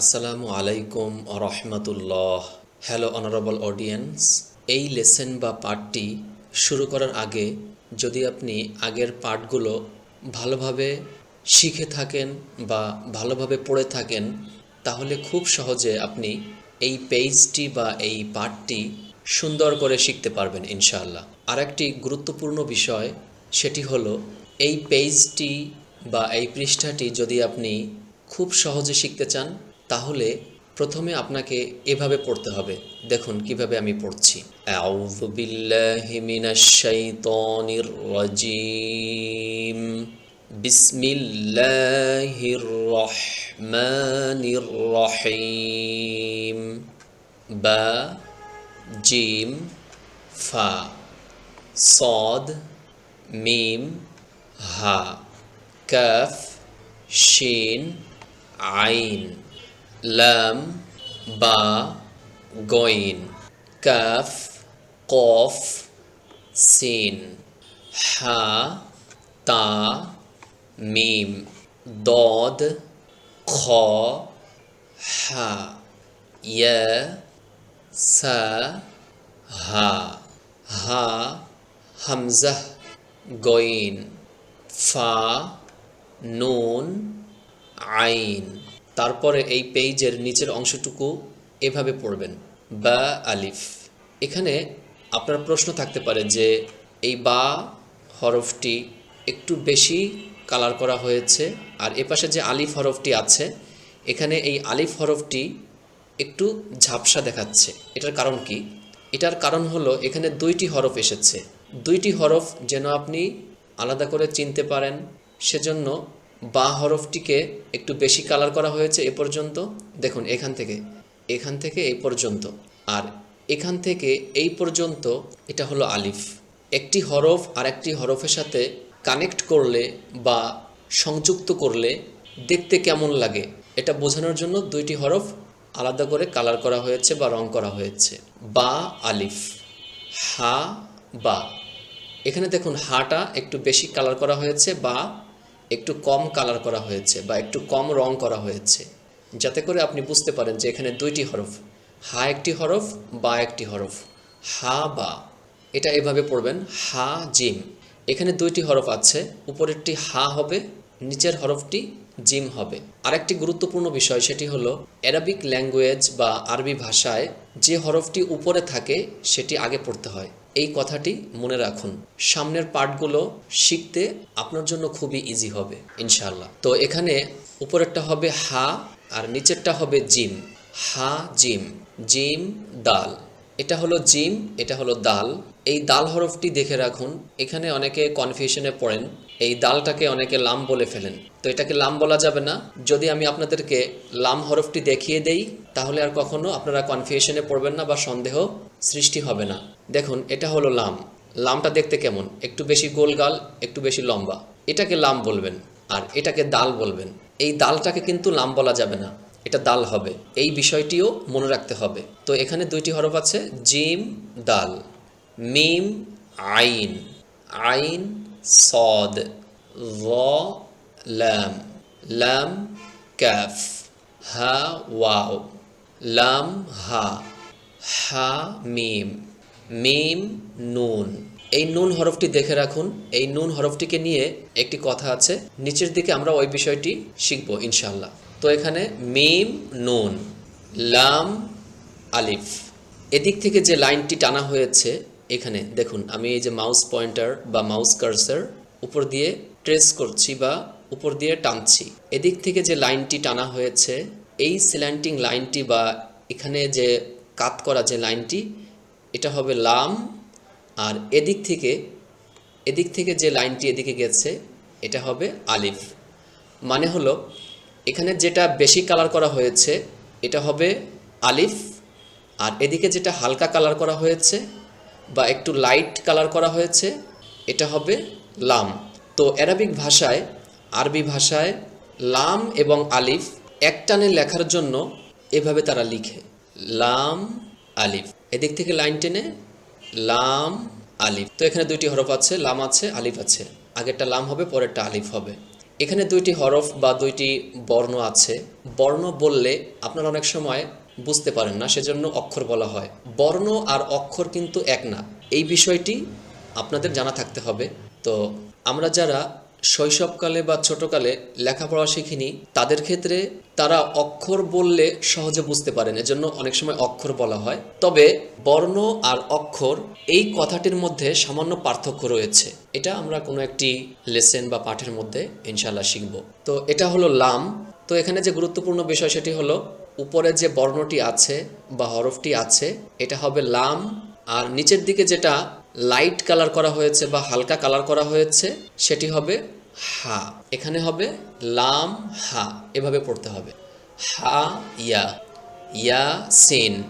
আসসালামু আলাইকুম রহমতুল্লাহ হ্যালো অনারেবল অডিয়েন্স এই লেসেন বা পাঠটি শুরু করার আগে যদি আপনি আগের পাঠগুলো ভালোভাবে শিখে থাকেন বা ভালোভাবে পড়ে থাকেন, তাহলে খুব সহজে আপনি এই পেজটি বা এই পাঠটি সুন্দর করে শিখতে পারবেন ইনশাআল্লাহ। আর একটি গুরুত্বপূর্ণ বিষয়, সেটি হলো এই পেজটি বা এই পৃষ্ঠাটি যদি আপনি খুব সহজে শিখতে চান তাহলে প্রথমে আপনাকে এভাবে পড়তে হবে দেখুন কিভাবে আমি পড়ছি আউযু বিল্লাহি মিনাশ শাইতানির রাজিম বিসমিল্লাহির রহমানির রহিম বা জিম ফা صاد মিম হা কাফ শিন আইন লাম বা গইন কাফ কফ সিন হা তা মিম দদ খ হা ইয়া সা হা হা হামজাহ গইন ফা নুন আইন তারপরে এই পেজের নিচের অংশটুকু এভাবে পড়বেন। বা আলিফ। এখানে আপনার প্রশ্ন থাকতে পারে যে এই বা হরফটি একটু বেশি কালার করা হয়েছে আর এপাশে যে আলিফ হরফটি আছে, এখানে এই আলিফ হরফটি একটু ঝাপসা দেখাচ্ছে। এটার কারণ কি? এটার কারণ হলো এখানে দুইটি হরফ এসেছে। দুইটি হরফ যেন আপনি আলাদা করে চিনতে পারেন, সেজন্য বা হরফটিকে একটু বেশি কালার করা হয়েছে এ পর্যন্ত। দেখুন, এখান থেকে এখান থেকে এই পর্যন্ত। আর এখান থেকে এই পর্যন্ত এটা হলো আলিফ। একটি হরফ আর একটি হরফের সাথে কানেক্ট করলে বা সংযুক্ত করলে দেখতে কেমন লাগে, এটা বোঝানোর জন্য দুইটি হরফ আলাদা করে কালার করা হয়েছে বা রং করা হয়েছে। বা, আলিফ। হা, বা। এখানে দেখুন, হাটা একটু বেশি কালার করা হয়েছে বা একটু কম কালার করা হয়েছে বা একটু কম রং করা হয়েছে। যাতে করে আপনি বুঝতে পারেন যে এখানে দুইটি হরফ, হা একটি হরফ, বা একটি হরফ। হা, বা, এটা এভাবে পড়বেন, হা, জিম। এখানে দুইটি হরফ আছে, উপরেরটি হা হবে, নিচের হরফটি জিম হবে। আরেকটি গুরুত্বপূর্ণ বিষয় সেটি হলো অ্যারাবিক ল্যাঙ্গুয়েজ বা আরবি ভাষায় যে হরফটি উপরে থাকে, সেটি আগে পড়তে হয়। এই কথাটি মনে রাখুন। সামনের পার্টগুলো শিখতে আপনার জন্য খুবই ইজি হবে ইনশাল্লাহ তো এখানে উপরেরটা হবে হা আর নিচেরটা হবে জিম। হা, জিম। জিম, দাল। এটা হলো জিম, এটা হলো দাল। এই দাল হরফটি দেখে রাখুন, এখানে অনেকে কনফিউশনে পড়েন, এই দালটাকে অনেকে লাম বলে ফেলেন। তো এটাকে লাম বলা যাবে না। যদি আমি আপনাদেরকে লাম হরফটি দেখিয়ে দেই, তাহলে আর কখনো আপনারা কনফিউশনে পড়বেন না বা সন্দেহ সৃষ্টি হবে না। দেখুন, এটা হলো লাম। লামটা দেখতে কেমন? একটু বেশি গোলগাল, একটু বেশি লম্বা। এটাকে লাম বলবেন, আর এটাকে দাল বলবেন। এই দালটাকে কিন্তু লাম বলা যাবে না। এটা দাল হবে। এই বিষয়টিও মনে রাখতে হবে। তো এখানে দুইটি হরফ আছে, জিম, দাল। মিম, আইন। আইন, সদ। র লাম। লাম ক্যাফ হা, ওয়াও। লাম, হা। হা, মিম। মিম, নুন। এই নুন হরফটি দেখে রাখুন। এই নুন হরফটিকে নিয়ে একটি কথা আছে। নিচের দিকে আমরা ওই বিষয়টি শিখব ইনশাল্লাহ তো এখানে মিম, নুন। লাম, আলিফ। এদিক থেকে যে লাইনটি টানা হয়েছে এখানে দেখুন, আমি এই যে মাউস পয়েন্টার বা মাউস কার্সার উপর দিয়ে ট্রেস করছি বা উপর দিয়ে টানছি। এদিক থেকে যে লাইনটি টানা হয়েছে, এই সিল্যান্টিং লাইনটি বা এখানে যে কাত করা যে লাইনটি, এটা হবে লাম। আর এদিক থেকে এদিক থেকে যে লাইনটি এদিকে গেছে, এটা হবে আলিফ। মানে হলো, এখানে যেটা বেশি কালার করা হয়েছে, এটা হবে আলিফ। আর এদিকে যেটা হালকা কালার করা হয়েছে বা একটু লাইট কালার করা হয়েছে, এটা হবে লাম। তো অ্যারাবিক ভাষায়, আরবি ভাষায় লাম এবং আলিফ একটানে লেখার জন্য এভাবে তারা লিখে। লাম, আলিফ। এদিক থেকে লাইন টেনে লাম, আলিফ। তো এখানে দুইটি হরফ আছে, লাম আছে, আলিফ আছে। আগেরটা লাম হবে, পরেরটা আলিফ হবে। এখানে দুইটি হরফ বা দুইটি বর্ণ আছে। বর্ণ বললে আপনারা অনেক সময় বুঝতে পারেন না, সেজন্য অক্ষর বলা হয়। বর্ণ আর অক্ষর কিন্তু এক না। এই বিষয়টি আপনাদের জানা থাকতে হবে। তো আমরা যারা শৈশবকালে বা ছোটকালে লেখাপড়া শিখিনি, তাদের ক্ষেত্রে তারা অক্ষর বললে সহজে বুঝতে পারেন, এজন্য অনেক সময় অক্ষর বলা হয়। তবে বর্ণ আর অক্ষর এই কথাটির মধ্যে সামান্য পার্থক্য রয়েছে। এটা আমরা কোনো একটি লেসেন বা পাঠের মধ্যে ইনশাল্লাহ শিখব। তো এটা হলো লাম। তো এখানে যে গুরুত্বপূর্ণ বিষয় সেটি হলো, উপরে যে বর্ণটি আছে বা হরফটি আছে, এটা হবে লাম, আর নিচের দিকে যেটা লাইট কালার করা হয়েছে বা হালকা কালার করা হয়েছে, সেটি হবে হা। এখানে হবে লাম, হা। এভাবে পড়তে হবে। হা, ইয়া। ইয়া, সিন।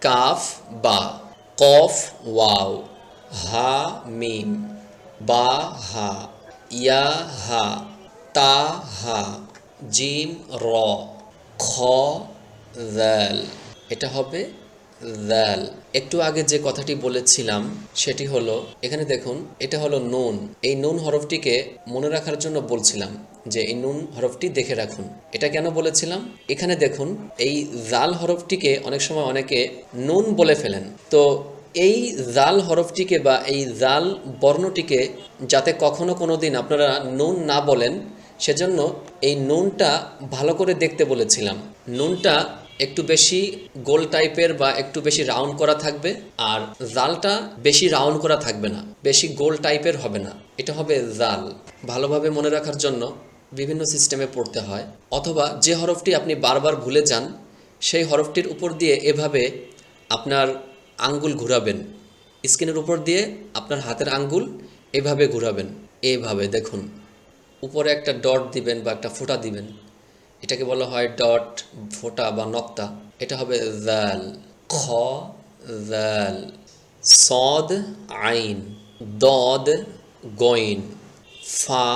কাফ, বা। কফ, ওয়াও। হা, মিম। বা, হা। ইয়া, হা। তা, হা। জিম র, খ দ্যাল এটা হবে দ্যাল একটু আগে যে কথাটি বলেছিলাম, সেটি হলো, এখানে দেখুন, এটা হলো নুন। এই নুন হরফটিকে মনে রাখার জন্য বলছিলাম যে এই নুন হরফটি দেখে রাখুন। এটা কেন বলেছিলাম? এখানে দেখুন, এই জাল হরফটিকে অনেক সময় অনেকে নুন বলে ফেলেন। তো এই জাল হরফটিকে বা এই জাল বর্ণটিকে যাতে কখনো কোনো দিন আপনারা নুন না বলেন সেজন্য এই নুনটা ভালো করে দেখতে বলেছিলাম। নুনটা একটু বেশি গোল টাইপের বা একটু বেশি রাউন্ড করা থাকবে আর জালটা বেশি রাউন্ড করা থাকবে না, বেশি গোল টাইপের হবে না। এটা হবে জাল। ভালোভাবে মনে রাখার জন্য বিভিন্ন সিস্টেমে পড়তে হয়। অথবা যে হরফটি আপনি বারবার ভুলে যান, সেই হরফটির উপর দিয়ে এভাবে আপনার আঙ্গুল ঘুরাবেন। স্ক্রিনের উপর দিয়ে আপনার হাতের আঙ্গুল এভাবে ঘুরাবেন। এভাবে দেখুন। উপরে একটা ডট দিবেন বা একটা ফোঁটা দিবেন, এটাকে বলা হয় ডট, ফোঁটা বা নক্তা। এটা হবে জাল খ জাল সদ, আইন, দদ, গইন, ফা,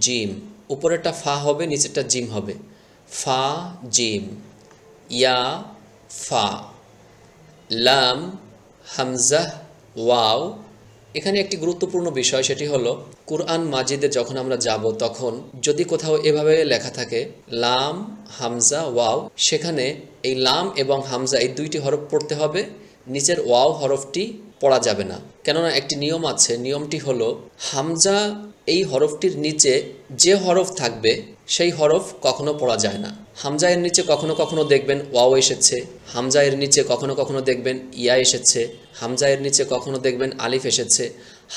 জিম। উপরেরটা ফা হবে, নিচেরটা জিম হবে। ফা, জিম। ইয়া, ফা। লাম, হামজাহ, ওয়াও এখানে একটি গুরুত্বপূর্ণ বিষয়, সেটি হলো কুরআন মাজিদে যখন আমরা যাব, তখন যদি কোথাও এভাবে লেখা থাকে, লাম, হামজা, ওয়াও, সেখানে এই লাম এবং হামজা এই দুইটি হরফ পড়তে হবে। নিচের ওয়াও হরফটি পড়া যাবে না। কেননা একটি নিয়ম আছে, নিয়মটি হলো হামজা এই হরফটির নিচে যে হরফ থাকবে, সেই হরফ কখনো পড়া যায় না। হামজা এর নিচে কখনো কখনো দেখবেন ওয়াও এসেছে, হামজা এর নিচে কখনো কখনো দেখবেন ইয়া এসেছে, হামজা এর নিচে কখনো দেখবেন আলিফ এসেছে।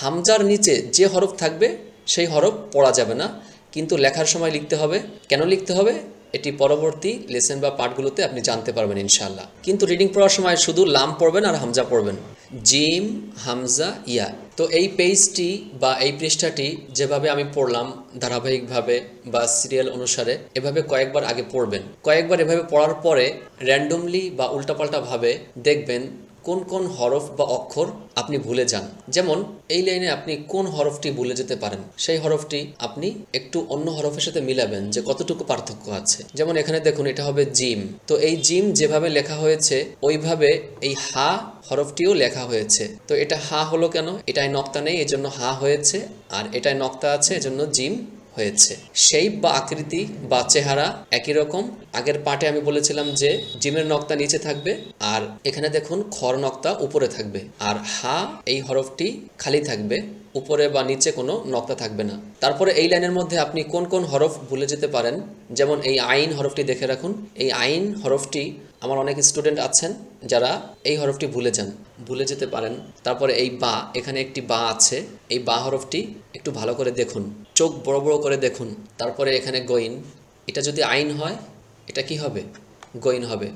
হামজার নিচে যে হরফ থাকবে, সেই হরফ পড়া যাবে না। কিন্তু লেখার সময় লিখতে হবে। কেন লিখতে হবে? এটি পরবর্তী লেসেন বা পাঠগুলোতে আপনি জানতে পারবেন ইনশাল্লাহ কিন্তু রিডিং পড়ার সময় শুধু লাম পড়বেন আর হামজা পড়বেন। জিম, হামজা, ইয়া। তো এই পেজটি বা এই পৃষ্ঠাটি যেভাবে আমি পড়লাম ধারাবাহিকভাবে বা সিরিয়াল অনুসারে, এভাবে কয়েকবার আগে পড়বেন। কয়েকবার এভাবে পড়ার পরে র্যান্ডমলি বা উল্টাপাল্টাভাবে দেখবেন কোন কোন হরফ বা অক্ষর আপনি ভুলে যান। যেমন, এই লাইনে আপনি কোন হরফটি ভুলে যেতে পারেন, সেই হরফটি আপনি একটু অন্য হরফের সাথে মিলাবেন যে কতটুকু পার্থক্য আছে। যেমন, এখানে দেখুন, এটা হবে জিম। তো এই জিম যেভাবে লেখা হয়েছে, ওইভাবে এই হা হরফটিও লেখা হয়েছে। তো এটা হা হলো কেন? এটাই নক্তা নেই, এজন্য হা হয়েছে। আর এটাই নক্তা আছে, এজন্য জিম হয়েছে। শেপ বা আকৃতি বা চেহারা একই রকম। আগের পাঠে আমি বলেছিলাম যে জিমের নক্তা নিচে থাকবে আর এখানে দেখুন খর নক্তা উপরে থাকবে আর হা এই হরফটি খালি থাকবে। উপরে বা নিচে কোনো নক্তা থাকবে না। তারপরে এই লাইনের মধ্যে আপনি কোন কোন হরফ ভুলে যেতে পারেন। যেমন এই আইন হরফটি দেখে রাখুন। এই আইন হরফটি আমার অনেক স্টুডেন্ট আছেন যারা এই হরফটি ভুলে যান, ভুলে যেতে পারেন। তারপরে এই বা, এখানে একটি বা আছে। এই বা হরফটি একটু ভালো করে দেখুন। চোখ বড় বড় করে দেখুন। তারপরে এখানে গইন। এটা যদি আইন হয়, এটা কি হবে? গইন হবে।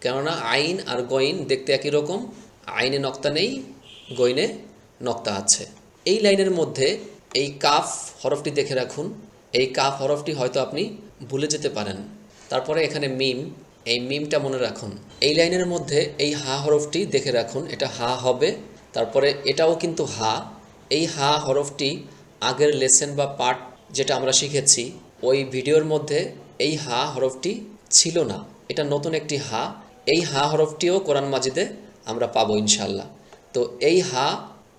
কেননা আইন আর গইন দেখতে একই রকম। আইনে নক্তা নেই, গইনে নক্তা আছে। এই লাইনের মধ্যে এই কাফ হরফটি দেখে রাখুন। এই কাফ হরফটি হয়তো আপনি ভুলে যেতে পারেন। তারপরে এখানে মিম। এই মিমটা মনে রাখুন। এই লাইনের মধ্যে এই হা হরফটি দেখে রাখুন, এটা হা হবে, তারপরে এটাও কিন্তু হা। এই হা হরফটি আগের লেসেন বা পার্ট যেটা আমরা শিখেছি, ওই ভিডিওর মধ্যে এই হা হরফটি ছিল না। এটা নতুন একটি হা। এই হা হরফটিও কোরআন মাজিদে আমরা পাবো ইনশাল্লাহ তো এই হা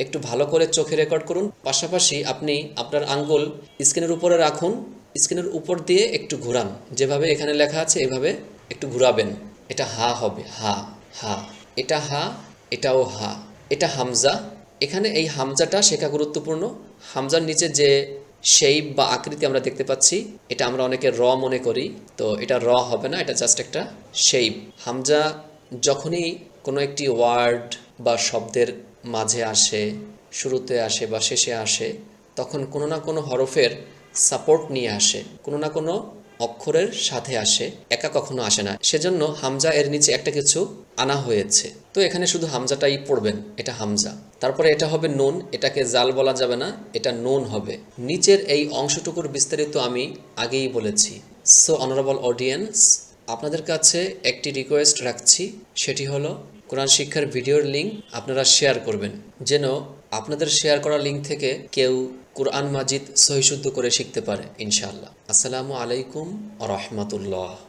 একটু ভালো করে চোখে রেকর্ড করুন। পাশাপাশি আপনি আপনার আঙ্গুল স্ক্রিনের উপরে রাখুন। স্ক্রিনের উপর দিয়ে একটু ঘোরান। যেভাবে এখানে লেখা আছে, এভাবে একটু ঘুরাবেন। এটা হা হবে, হা হা। এটা হা, এটাও হা। এটা হামজা। এখানে এই হামজাটা শেখা গুরুত্বপূর্ণ। হামজার নিচে যে শেপ বা আকৃতি আমরা দেখতে পাচ্ছি, এটা আমরা অনেকে র মনে করি। তো এটা র হবে না, এটা জাস্ট একটা শেপ হামজা যখনই কোনো একটি ওয়ার্ড বা শব্দের মাঝে আসে, শুরুতে আসে বা শেষে আসে, তখন কোনো না কোনো হরফের সাপোর্ট নিয়ে আসে। কোনো না কোনো অক্ষরের সাথে আসে, একা কখনো আসে না। সেজন্য হামজা এর নিচে একটা কিছু আনা হয়েছে। তো এখানে শুধু হামজাটাই পড়বেন, এটা হামজা। তারপরে এটা হবে নুন, এটাকে জাল বলা যাবে না, এটা নুন হবে। নিচের এই অংশটুকুর বিস্তারিত আমি আগেই বলেছি। সো অনারেবল অডিয়েন্স আপনাদের কাছে একটি রিকোয়েস্ট রাখছি, সেটি হলো, কোরআন শিক্ষার ভিডিওর লিঙ্ক আপনারা শেয়ার করবেন। যেন আপনাদের শেয়ার করা লিঙ্ক থেকে কেউ কোরআন মাজিদ সহিশুদ্ধ করে শিখতে পারে ইনশাআল্লাহ। আসসালামু আলাইকুম রহমতুল্লাহ।